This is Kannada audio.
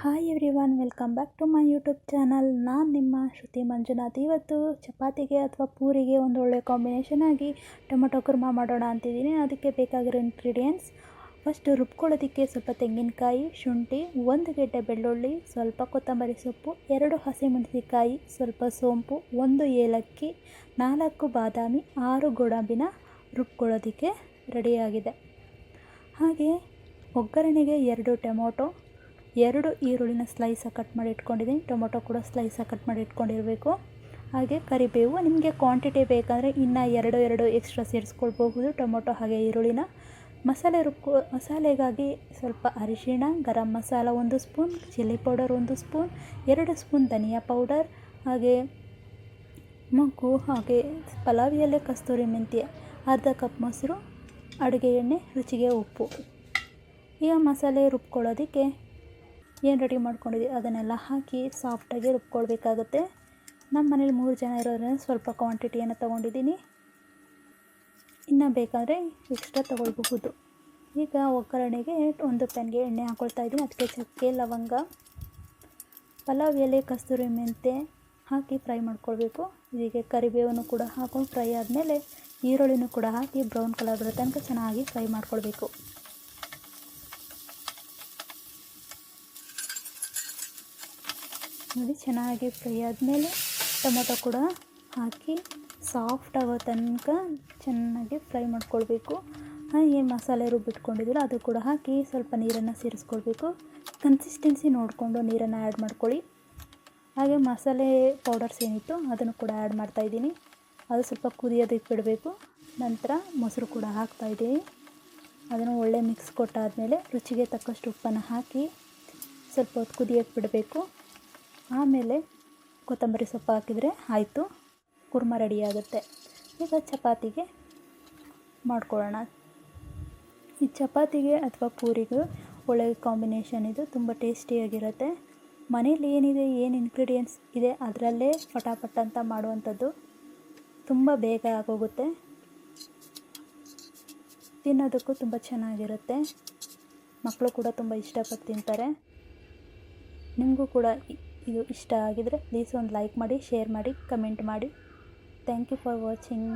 Hi everyone welcome back to my YouTube channel ನಾನು ನಿಮ್ಮ ಶ್ರುತಿ ಮಂಜುನಾಥ್. ಇವತ್ತು ಚಪಾತಿಗೆ ಅಥವಾ ಪೂರಿಗೆ ಒಂದು ಒಳ್ಳೆಯ ಕಾಂಬಿನೇಷನ್ ಆಗಿ ಟೊಮೊಟೊ ಕುರ್ಮಾ ಮಾಡೋಣ ಅಂತಿದ್ದೀನಿ. ಅದಕ್ಕೆ ಬೇಕಾಗಿರೋ ಇಂಗ್ರೀಡಿಯೆಂಟ್ಸ್ ಫಸ್ಟ್ ರುಬ್ಕೊಳ್ಳೋದಕ್ಕೆ ಸ್ವಲ್ಪ ತೆಂಗಿನಕಾಯಿ, ಶುಂಠಿ, ಒಂದು ಗೆಡ್ಡೆ ಬೆಳ್ಳುಳ್ಳಿ, ಸ್ವಲ್ಪ ಕೊತ್ತಂಬರಿ ಸೊಪ್ಪು, ಎರಡು ಹಸಿಮೆಣಸಿನಕಾಯಿ, ಸ್ವಲ್ಪ ಸೋಂಪು, ಒಂದು ಏಲಕ್ಕಿ, ನಾಲ್ಕು ಬಾದಾಮಿ, ಆರು ಗೋಡಂಬಿನ ರುಬ್ಕೊಳ್ಳೋದಕ್ಕೆ ರೆಡಿಯಾಗಿದೆ ಹಾಗೆ ಒಗ್ಗರಣೆಗೆ ಎರಡು ಟೊಮೊಟೊ ಎರಡು ಈರುಳ್ಳಿನ ಸ್ಲೈಸಾಗಿ ಕಟ್ ಮಾಡಿ ಇಟ್ಕೊಂಡಿದ್ದೀನಿ. ಟೊಮೊಟೊ ಕೂಡ ಸ್ಲೈಸಾಗಿ ಕಟ್ ಮಾಡಿ ಇಟ್ಕೊಂಡಿರಬೇಕು. ಹಾಗೆ ಕರಿಬೇವು, ನಿಮಗೆ ಕ್ವಾಂಟಿಟಿ ಬೇಕಾದರೆ ಇನ್ನು ಎರಡು ಎರಡು ಎಕ್ಸ್ಟ್ರಾ ಸೇರಿಸ್ಕೊಳ್ಬಹುದು. ಟೊಮೊಟೊ ಹಾಗೆ ಈರುಳ್ಳಿನ. ಮಸಾಲೆ ರುಬ್ಕೊ ಮಸಾಲೆಗಾಗಿ ಸ್ವಲ್ಪ ಅರಿಶಿಣ, ಗರಂ ಮಸಾಲ ಒಂದು ಸ್ಪೂನ್, ಚಿಲ್ಲಿ ಪೌಡರ್ ಒಂದು ಸ್ಪೂನ್, ಎರಡು ಸ್ಪೂನ್ ಧನಿಯಾ ಪೌಡರ್, ಹಾಗೆ ಮಗ್ಗು, ಹಾಗೆ ಪಲಾವ್ ಎಲೆ ಕಸ್ತೂರಿ ಮೆಂತ್ಯ, ಅರ್ಧ ಕಪ್ ಮೊಸರು, ಅಡುಗೆ ಎಣ್ಣೆ, ರುಚಿಗೆ ಉಪ್ಪು. ಈಗ ಮಸಾಲೆ ರುಬ್ಕೊಳ್ಳೋದಕ್ಕೆ ಏನು ರೆಡಿ ಮಾಡ್ಕೊಂಡಿದ್ದೀವಿ ಅದನ್ನೆಲ್ಲ ಹಾಕಿ ಸಾಫ್ಟಾಗಿ ರುಬ್ಕೊಳ್ಬೇಕಾಗುತ್ತೆ. ನಮ್ಮ ಮನೇಲಿ ಮೂರು ಜನ ಇರೋದ್ರಿಂದ ಸ್ವಲ್ಪ ಕ್ವಾಂಟಿಟಿಯನ್ನು ತೊಗೊಂಡಿದ್ದೀನಿ. ಇನ್ನು ಬೇಕಾದರೆ ಎಕ್ಸ್ಟ್ರಾ ತೊಗೊಳ್ಬಹುದು. ಈಗ ಒಗ್ಗರಣೆಗೆ ಒಂದು ಪ್ಯಾನ್ಗೆ ಎಣ್ಣೆ ಹಾಕ್ಕೊಳ್ತಾ ಇದ್ದೀನಿ. ಅದಕ್ಕೆ ಚಕ್ಕೆ, ಲವಂಗ, ಪಲಾವ್, ಎಲೆ, ಕಸ್ತೂರಿ ಮೆಂತೆ ಹಾಕಿ ಫ್ರೈ ಮಾಡ್ಕೊಳ್ಬೇಕು. ಹೀಗೆ ಕರಿಬೇವನ್ನು ಕೂಡ ಹಾಕೊಂಡು ಫ್ರೈ ಆದಮೇಲೆ ಈರುಳ್ಳಿನೂ ಕೂಡ ಹಾಕಿ ಬ್ರೌನ್ ಕಲರ್ ಬರೋ ತನಕ ಚೆನ್ನಾಗಿ ಫ್ರೈ ಮಾಡ್ಕೊಳ್ಬೇಕು. ನೋಡಿ, ಚೆನ್ನಾಗಿ ಫ್ರೈ ಆದಮೇಲೆ ಟೊಮೊಟೊ ಕೂಡ ಹಾಕಿ ಸಾಫ್ಟ್ ಆಗೋ ತನಕ ಚೆನ್ನಾಗಿ ಫ್ರೈ ಮಾಡ್ಕೊಳ್ಬೇಕು. ಏನು ಮಸಾಲೆ ರುಬ್ಬಿಟ್ಕೊಂಡಿದ್ದೀರ ಅದು ಕೂಡ ಹಾಕಿ ಸ್ವಲ್ಪ ನೀರನ್ನು ಸೇರಿಸ್ಕೊಳ್ಬೇಕು. ಕನ್ಸಿಸ್ಟೆನ್ಸಿ ನೋಡಿಕೊಂಡು ನೀರನ್ನು ಆ್ಯಡ್ ಮಾಡ್ಕೊಳ್ಳಿ. ಹಾಗೆ ಮಸಾಲೆ ಪೌಡರ್ಸ್ ಏನಿತ್ತು ಅದನ್ನು ಕೂಡ ಆ್ಯಡ್ ಮಾಡ್ತಾಯಿದ್ದೀನಿ ಅದು ಸ್ವಲ್ಪ ಕುದಿಯೋದಕ್ಕೆ ಬಿಡಬೇಕು ನಂತರ ಮೊಸರು ಕೂಡ ಹಾಕ್ತಾಯಿದ್ದೀನಿ ಅದನ್ನು ಒಳ್ಳೆ ಮಿಕ್ಸ್ ಕೊಟ್ಟಾದಮೇಲೆ ರುಚಿಗೆ ತಕ್ಕಷ್ಟು ಉಪ್ಪನ್ನು ಹಾಕಿ ಸ್ವಲ್ಪ ಹೊತ್ತು ಕುದಿಯೋಕ್ಕೆ ಬಿಡಬೇಕು. ಆಮೇಲೆ ಕೊತ್ತಂಬರಿ ಸೊಪ್ಪು ಹಾಕಿದರೆ ಆಯಿತು. ಕುರ್ಮ ರೆಡಿಯಾಗುತ್ತೆ ಈಗ ಚಪಾತಿಗೆ ಮಾಡ್ಕೊಳ್ಳೋಣ. ಈ ಚಪಾತಿಗೆ ಅಥವಾ ಪೂರಿಗೂ ಒಳ್ಳೆಯ ಕಾಂಬಿನೇಷನ್ ಇದು ತುಂಬ ಟೇಸ್ಟಿಯಾಗಿರುತ್ತೆ ಮನೇಲಿ ಏನಿದೆ, ಏನು ಇಂಗ್ರೀಡಿಯೆಂಟ್ಸ್ ಇದೆ ಅದರಲ್ಲೇ ಪಟಾಪಟ್ ಅಂತ ಮಾಡುವಂಥದ್ದು ತುಂಬ ಬೇಗ ಆಗೋಗುತ್ತೆ. ತಿನ್ನೋದಕ್ಕೂ ತುಂಬ ಚೆನ್ನಾಗಿರುತ್ತೆ. ಮಕ್ಕಳು ಕೂಡ ತುಂಬ ಇಷ್ಟಪಟ್ಟು ತಿಂತಾರೆ. ನಿಮಗೂ ಕೂಡ ಇದು ಇಷ್ಟ ಆಗಿದ್ರೆ ಪ್ಲೀಸ್ ಒಂದು ಲೈಕ್ ಮಾಡಿ ಶೇರ್ ಮಾಡಿ ಕಮೆಂಟ್ ಮಾಡಿ. Thank you for watching